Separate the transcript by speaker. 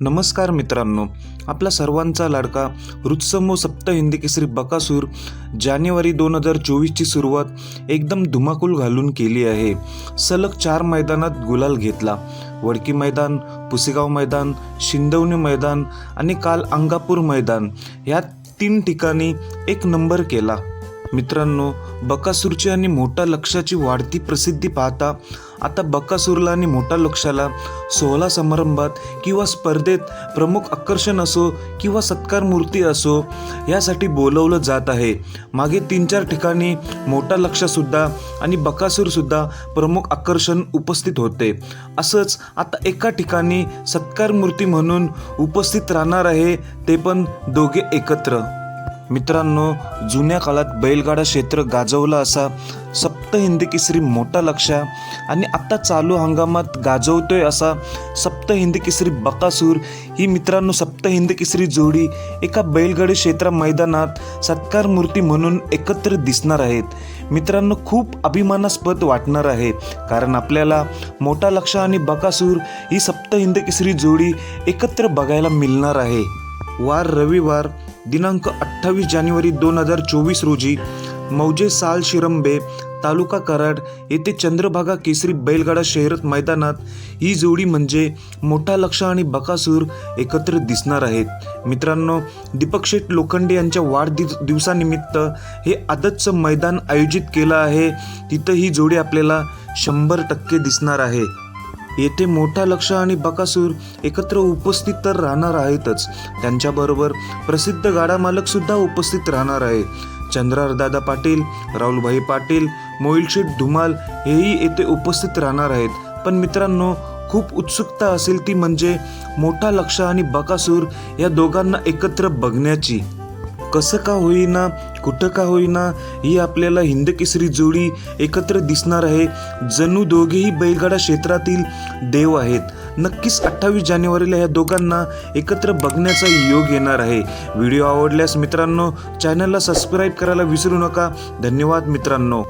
Speaker 1: नमस्कार मित्रांनो. आपला सर्वांचा लाडका रुत्समो सप्त हिंदी केसरी बकासूर जानेवारी दोन हजार चोवीसची सुरुवात एकदम धुमाकूल घालून केली आहे. सलग चार मैदानात गुलाल घेतला. वडकी मैदान पुसेगाव मैदान शिंदवणे मैदान आणि काल अंगापूर मैदान या तीन ठिकाणी एक नंबर केला. मित्रांनो बकासूरची आणि मोठा लक्षाची वाढती प्रसिद्धी पाहता आता बकासूरला आणि मोठा लक्षाला सोहळा समारंभात किंवा स्पर्धेत प्रमुख आकर्षण असो किंवा सत्कार मूर्ती असो यासाठी बोलवलं जात आहे. मागे तीन चार ठिकाणी मोठा लक्षसुद्धा आणि बकासूरसुद्धा प्रमुख आकर्षण उपस्थित होते. असंच आता एका ठिकाणी सत्कार मूर्ती म्हणून उपस्थित राहणार आहे ते पण दोघे एकत्र. मित्रांनो जुन्या काळात बैलगाडा क्षेत्र गाजवला असा सप्त हिंदी केसरी मोठा लक्षा आणि आत्ता चालू हंगामात गाजवतोय असा सप्त हिंदी केसरी बकासूर. ही मित्रांनो सप्त हिंदी केसरी जोडी एका बैलगाडी क्षेत्र मैदानात सत्कार मूर्ती म्हणून एकत्र दिसणार आहेत. मित्रांनो खूप अभिमानास्पद वाटणार आहे. कारण आपल्याला मोठा लक्ष आणि बकासूर ही सप्त हिंदी केसरी जोडी एकत्र बघायला मिळणार आहे. वार रविवार दिनांक अठ्ठावीस जानेवारी दोन हजार चोवीस रोजी मौजे साल शिरंबे तालुका कराड येथे चंद्रभागा केसरी बैलगाडा शहरत मैदानात ही जोडी म्हणजे मोठा लक्ष आणि बकासूर एकत्र दिसणार आहेत. मित्रांनो दीपक शेठ लोखंडे यांच्या वाढदिव दिवसानिमित्त हे आदतचं मैदान आयोजित केलं आहे. तिथं ही जोडी आपल्याला शंभर टक्के दिसणार आहे. येथे मोठा लक्ष आणि बकासूर एकत्र उपस्थित तर राहणार आहेतच. त्यांच्याबरोबर प्रसिद्ध गाडा मालक सुद्धा उपस्थित राहणार आहे. चंद्रारदादा पाटील राहुलभाई पाटील मोईलशेठ धुमाल हेही येथे उपस्थित राहणार आहेत. पण मित्रांनो खूप उत्सुकता असेल ती म्हणजे मोठा लक्ष आणि बकासूर या दोघांना एकत्र बघण्याची. कसं का होईना कुठं का होईना ही आपल्याला हिंदकेसरी जोडी एकत्र दिसणार आहे. जणू दोघेही बैलगाडा क्षेत्रातील देव आहेत. नक्कीच अठ्ठावीस जानेवारीला या दोघांना एकत्र बघण्याचा योग येणार आहे. व्हिडिओ आवडल्यास मित्रांनो चॅनलला सबस्क्राईब करायला विसरू नका. धन्यवाद मित्रांनो.